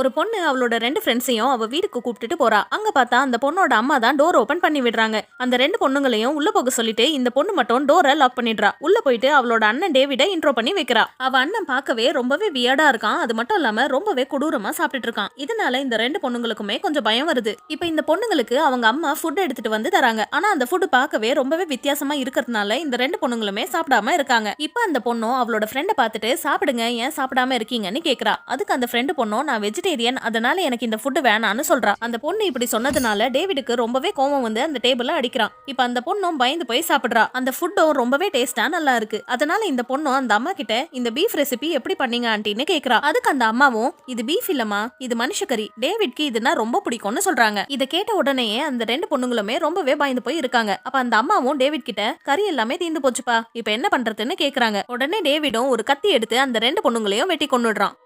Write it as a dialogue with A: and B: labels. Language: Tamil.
A: ஒரு பொண்ணு அவளோட ரெண்டு ஃப்ரெண்ட்ஸையும் அவ வீட்டுக்கு கூப்பிட்டுட்டு போறா. அங்க பார்த்தா அந்த பொண்ணோட அம்மா தான் டோர் ஓபன் பண்ணி விடுறாங்க. அந்த ரெண்டு பொண்ணுங்களையும் உள்ள போக சொல்லிட்டு இந்த பொண்ணு மட்டும் டோரை லாக் பண்ணிடுறா. உள்ள போயிட்டு அவளோட அண்ணன் டேவிட இன்ட்ரோ பண்ணி வைக்கிறா. அவ அண்ணன் பார்க்கவே ரொம்பவே வியர்டா இருக்கான். அது மட்டும் இல்லாம ரொம்பவே கொடூரமா சாப்பிட்டுட்டு இருக்கான். இதனால இந்த ரெண்டு பொண்ணுங்களுக்குமே கொஞ்சம் பயம் வருது. இப்போ இந்த பொண்ணுங்களுக்கு அவங்க அம்மா ஃபுட் எடுத்துட்டு வந்து தராங்க. ஆனா அந்த ஃபுட் பார்க்கவே ரொம்பவே வித்தியாசமா இருக்கிறதுனால இந்த ரெண்டு பொண்ணுங்களுமே சாப்பிடாம இருக்காங்க. இப்போ அந்த பொண்ணும் அவளோட ஃப்ரெண்டை பார்த்துட்டு சாப்பிடுங்க. ஏன் சாப்பிடாம இருக்கீங்கன்னு கேக்குறா. அதுக்கு அந்த ஃப்ரெண்டு பொண்ணும் நான் வெஜிடேரியன் அதனால எனக்கு இந்த ஃபுட்டு வேணான்னு சொல்றா. அந்த பொண்ணு இப்படி சொன்னதுனால டேவிடுக்கு ரொம்பவே கோவம் வந்து அந்த டேபிள்ல அடிக்கிறான் இப்போ அந்த பொண்ணும் பயந்து போய் சாப்பிடுறா. அந்த ஃபுட்டும் ரொம்பவே டேஸ்டா நல்லா இருக்கு. அதனால இந்த பொண்ணும் அந்த அம்மா கிட்ட இந்த பீஃப் ரெசிபி எப்படி பண்ணீங்க ஆண்டின்னு கேக்குறா. அதுக்கு அந்த அம்மாவும் இது பீஃப் இல்லமா இது மனுஷக்கறி டேவிட்க்கு இதுனா ரொம்ப பிடிக்கும்னு சொல்றாங்க. இதை கேட்ட உடனேயே அந்த ரெண்டு பொண்ணுங்களுமே ரொம்பவே பயந்து போய் இருக்காங்க. அப்ப அந்த அம்மாவும் டேவிட் கிட்ட கறி எல்லாமே தீந்து போச்சுப்பா. இப்போ என்ன பண்றதுன்னு கேக்குறாங்க. உடனே டேவிடும் ஒரு கத்தி எடுத்து அந்த ரெண்டு பொண்ணுங்களையும் வெட்டி கொண்டுடுறான்.